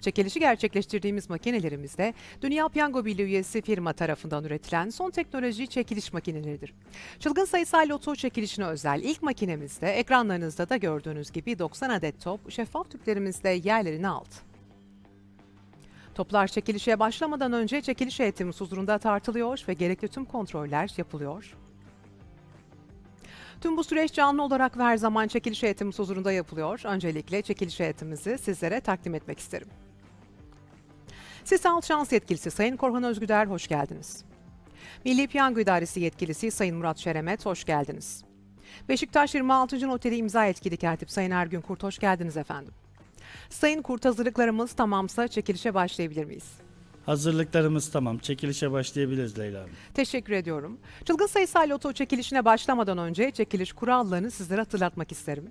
Çekilişi gerçekleştirdiğimiz makinelerimizde Dünya Piyango Birliği üyesi firma tarafından üretilen son teknoloji çekiliş makineleridir. Çılgın sayısal loto çekilişine özel ilk makinemizde ekranlarınızda da gördüğünüz gibi 90 adet top şeffaf tüplerimizde yerlerini aldı. Toplar çekilişe başlamadan önce çekiliş heyetimiz huzurunda tartılıyor ve gerekli tüm kontroller yapılıyor. Tüm bu süreç canlı olarak ve her zaman çekiliş heyetimiz huzurunda yapılıyor. Öncelikle çekiliş heyetimizi sizlere takdim etmek isterim. Sisal Şans Yetkilisi Sayın Korhan Özgüder hoş geldiniz. Milli Piyango İdaresi Yetkilisi Sayın Murat Şeremet hoş geldiniz. Beşiktaş 26. Noteri imza etkili katip Sayın Ergün Kurt hoş geldiniz efendim. Sayın Kurt hazırlıklarımız tamamsa çekilişe başlayabilir miyiz? Hazırlıklarımız tamam. Çekilişe başlayabiliriz Leyla Hanım. Teşekkür ediyorum. Çılgın sayısal loto çekilişine başlamadan önce çekiliş kurallarını sizlere hatırlatmak isterim.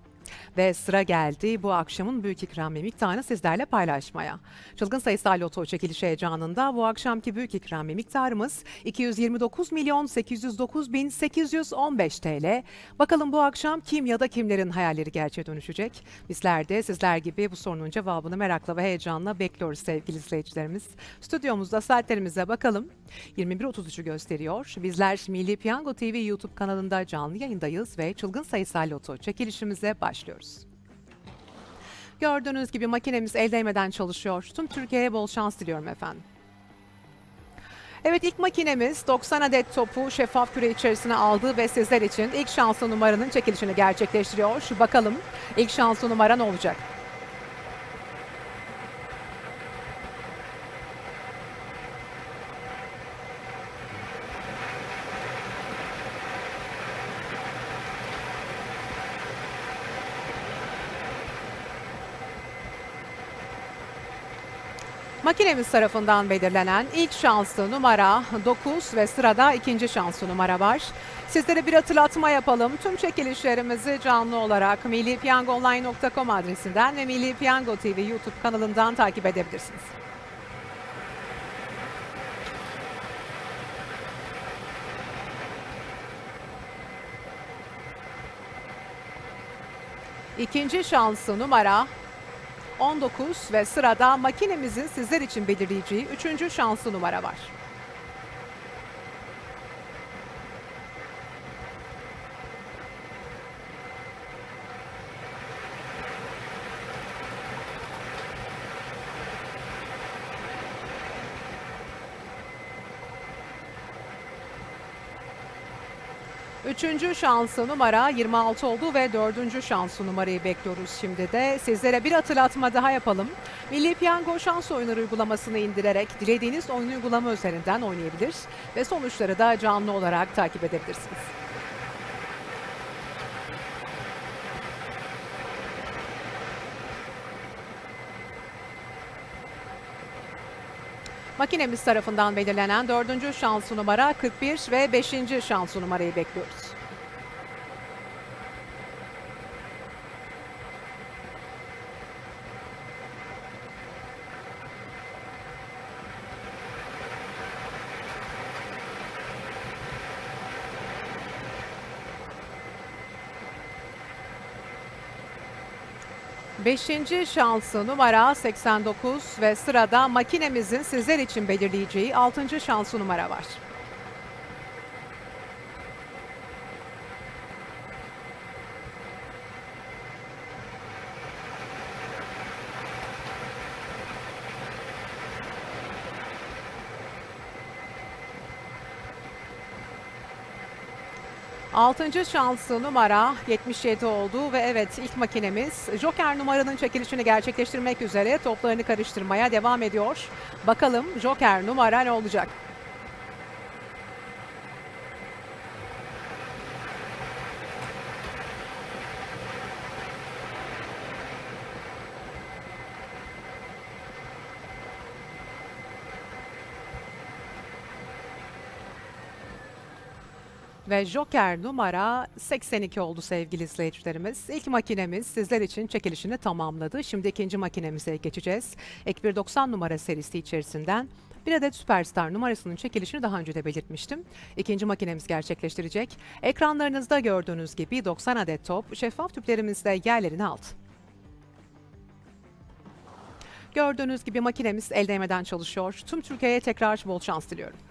Ve sıra geldi bu akşamın büyük ikramiye miktarını sizlerle paylaşmaya. Çılgın sayısal loto çekilişi heyecanında bu akşamki büyük ikramiye miktarımız 229 milyon 809 bin 815 TL. Bakalım bu akşam kim ya da kimlerin hayalleri gerçeğe dönüşecek? Bizler de sizler gibi bu sorunun cevabını merakla ve heyecanla bekliyoruz sevgili izleyicilerimiz. Stüdyomuzda saatlerimize bakalım. 21.33'ü gösteriyor. Bizler Milli Piyango TV YouTube kanalında canlı yayındayız ve çılgın sayısal loto çekilişimize başlıyoruz. Gördüğünüz gibi makinemiz el değmeden çalışıyor. Tüm Türkiye'ye bol şans diliyorum efendim. Evet ilk makinemiz 90 adet topu şeffaf küre içerisine aldı ve sizler için ilk şanslı numaranın çekilişini gerçekleştiriyor. Şu bakalım ilk şanslı numara ne olacak? Makinemiz tarafından belirlenen ilk şanslı numara 9 ve sırada ikinci şanslı numara var. Sizlere bir hatırlatma yapalım. Tüm çekilişlerimizi canlı olarak millipiyangoonline.com adresinden ve Milli Piyango TV YouTube kanalından takip edebilirsiniz. İkinci şanslı numara 19 ve sırada makinemizin sizler için belirleyeceği üçüncü şanslı numara var. Üçüncü şansı numara 26 oldu ve dördüncü şansı numarayı bekliyoruz şimdi de. Sizlere bir hatırlatma daha yapalım. Milli Piyango şans oyunları uygulamasını indirerek dilediğiniz oyun uygulama üzerinden oynayabilir ve sonuçları da canlı olarak takip edebilirsiniz. Makinemiz tarafından belirlenen dördüncü şansı numara 41 ve beşinci şansı numarayı bekliyoruz. Beşinci şansı numara 89 ve sırada makinemizin sizler için belirleyeceği altıncı şansı numara var. Altıncı şanslı numara 77 oldu ve evet ilk makinemiz Joker numaranın çekilişini gerçekleştirmek üzere toplarını karıştırmaya devam ediyor. Bakalım Joker numara ne olacak? Ve Joker numara 82 oldu sevgili izleyicilerimiz. İlk makinemiz sizler için çekilişini tamamladı. Şimdi ikinci makinemize geçeceğiz. Ek 190 numara serisi içerisinden bir adet Superstar numarasının çekilişini daha önce de belirtmiştim. İkinci makinemiz gerçekleştirecek. Ekranlarınızda gördüğünüz gibi 90 adet top şeffaf tüplerimizde yerlerini aldı. Gördüğünüz gibi makinemiz el değmeden çalışıyor. Tüm Türkiye'ye tekrar bol şans diliyorum.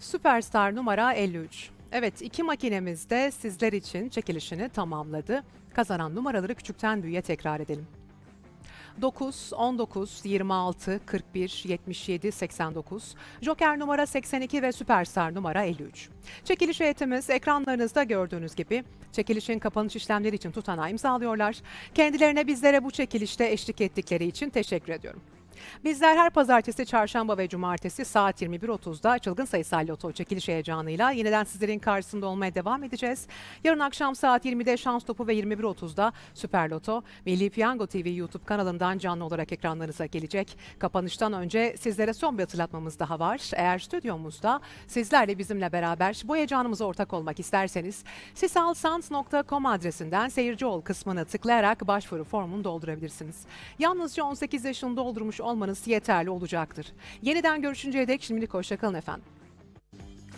Süperstar numara 53. Evet iki makinemiz de sizler için çekilişini tamamladı. Kazanan numaraları küçükten büyüğe tekrar edelim. 9, 19, 26, 41, 77, 89, Joker numara 82 ve Süperstar numara 53. Çekiliş heyetimiz ekranlarınızda gördüğünüz gibi çekilişin kapanış işlemleri için tutanağı imzalıyorlar. Kendilerine bizlere bu çekilişte eşlik ettikleri için teşekkür ediyorum. Bizler her pazartesi, çarşamba ve cumartesi saat 21.30'da çılgın sayısal loto çekiliş heyecanıyla yeniden sizlerin karşısında olmaya devam edeceğiz. Yarın akşam saat 20'de Şans Topu ve 21.30'da Süper Loto, Milli Piyango TV YouTube kanalından canlı olarak ekranlarınıza gelecek. Kapanıştan önce sizlere son bir hatırlatmamız daha var. Eğer stüdyomuzda sizlerle bizimle beraber bu heyecanımıza ortak olmak isterseniz sisalsans.com adresinden seyirci ol kısmını tıklayarak başvuru formunu doldurabilirsiniz. Yalnızca 18 yaşını doldurmuş olmanız yeterli olacaktır. Yeniden görüşünceye dek şimdilik hoşçakalın efendim.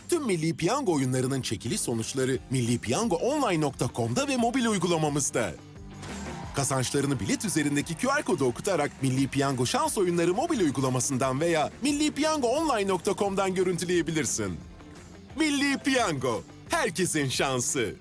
Tüm Milli Piyango oyunlarının çekiliş sonuçları millipiyangoonline.com'da ve mobil uygulamamızda. Kazançlarını bilet üzerindeki QR kodu okutarak Milli Piyango şans oyunları mobil uygulamasından veya millipiyangoonline.com'dan görüntüleyebilirsin. Milli Piyango, herkesin şansı.